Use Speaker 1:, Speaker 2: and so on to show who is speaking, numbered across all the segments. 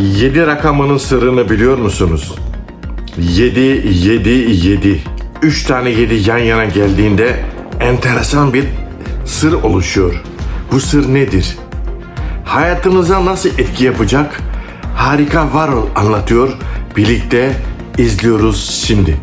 Speaker 1: 7 rakamının sırrını biliyor musunuz? 7, 7, 7. 3 tane 7 yan yana geldiğinde enteresan bir sır oluşuyor. Bu sır nedir? Hayatınıza nasıl etki yapacak? Harika Varol anlatıyor. Birlikte izliyoruz şimdi.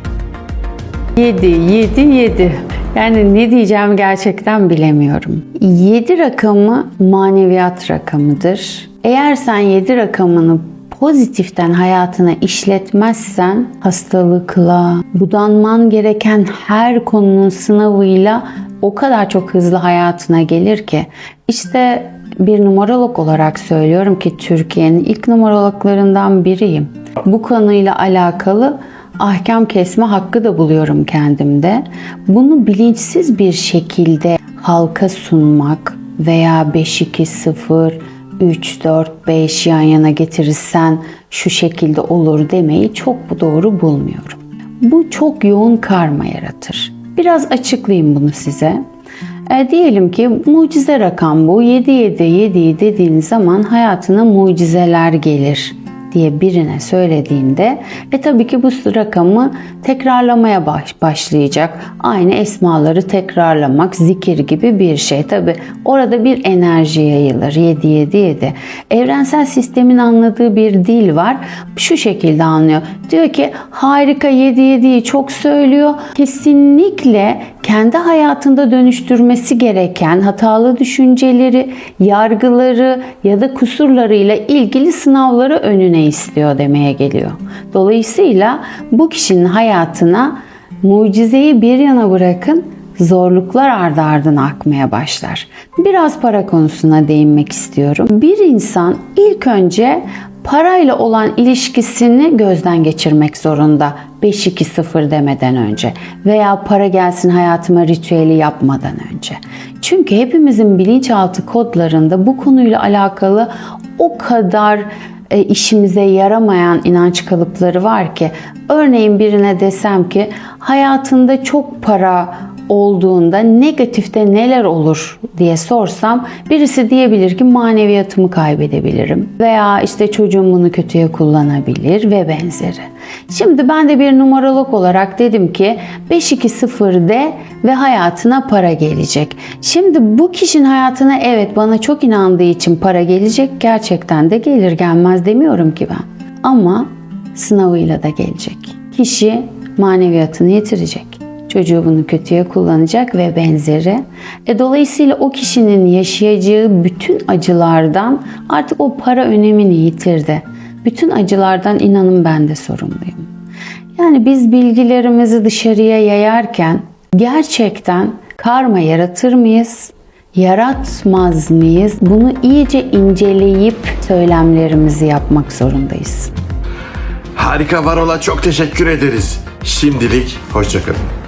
Speaker 2: 7, 7, 7. Yani ne diyeceğimi gerçekten bilemiyorum. 7 rakamı maneviyat rakamıdır. Eğer sen 7 rakamını pozitiften hayatına işletmezsen hastalıkla, budanman gereken her konunun sınavıyla o kadar çok hızlı hayatına gelir ki. İşte bir numerolog olarak söylüyorum ki Türkiye'nin ilk numerologlarından biriyim. Bu konuyla alakalı ahkam kesme hakkı da buluyorum kendimde. Bunu bilinçsiz bir şekilde halka sunmak veya 5-2-0, 3-4-5 yan yana getirirsen şu şekilde olur demeyi çok doğru bulmuyorum. Bu çok yoğun karma yaratır. Biraz açıklayayım bunu size. E, diyelim ki mucize rakam bu. 7 7 7 dediğiniz zaman hayatına mucizeler gelir diye birine söylediğinde e tabii ki bu rakamı tekrarlamaya baş, başlayacak. Aynı esmaları tekrarlamak, zikir gibi bir şey. Tabii orada bir enerji yayılır. 7 7 7. Evrensel sistemin anladığı bir dil var. Şu şekilde anlıyor. Diyor ki harika 7 7'yi çok söylüyor. Kesinlikle kendi hayatında dönüştürmesi gereken hatalı düşünceleri, yargıları ya da kusurlarıyla ilgili sınavları önüne istiyor demeye geliyor. Dolayısıyla bu kişinin hayatına mucizeyi bir yana bırakın zorluklar ardı ardına akmaya başlar. Biraz para konusuna değinmek istiyorum. Bir insan ilk önce parayla olan ilişkisini gözden geçirmek zorunda. 5-2-0 demeden önce veya para gelsin hayatıma ritüeli yapmadan önce. Çünkü hepimizin bilinçaltı kodlarında bu konuyla alakalı o kadar e, işimize yaramayan inanç kalıpları var ki örneğin birine desem ki hayatında çok para olduğunda negatifte neler olur diye sorsam birisi diyebilir ki maneviyatımı kaybedebilirim veya işte çocuğum bunu kötüye kullanabilir ve benzeri. Şimdi ben de bir numerolog olarak dedim ki 5-2-0 de ve hayatına para gelecek. Şimdi bu kişinin hayatına evet bana çok inandığı için para gelecek. Gerçekten de gelir gelmez demiyorum ki ben. Ama sınavıyla da gelecek. Kişi maneviyatını yitirecek. Çocuğu bunu kötüye kullanacak ve benzeri. E, dolayısıyla o kişinin yaşayacağı bütün acılardan artık o para önemini yitirdi. Bütün acılardan inanın ben de sorumluyum. Yani biz bilgilerimizi dışarıya yayarken gerçekten karma yaratır mıyız? Yaratmaz mıyız? Bunu iyice inceleyip söylemlerimizi yapmak zorundayız.
Speaker 1: Harika Varol'a çok teşekkür ederiz. Şimdilik hoşçakalın.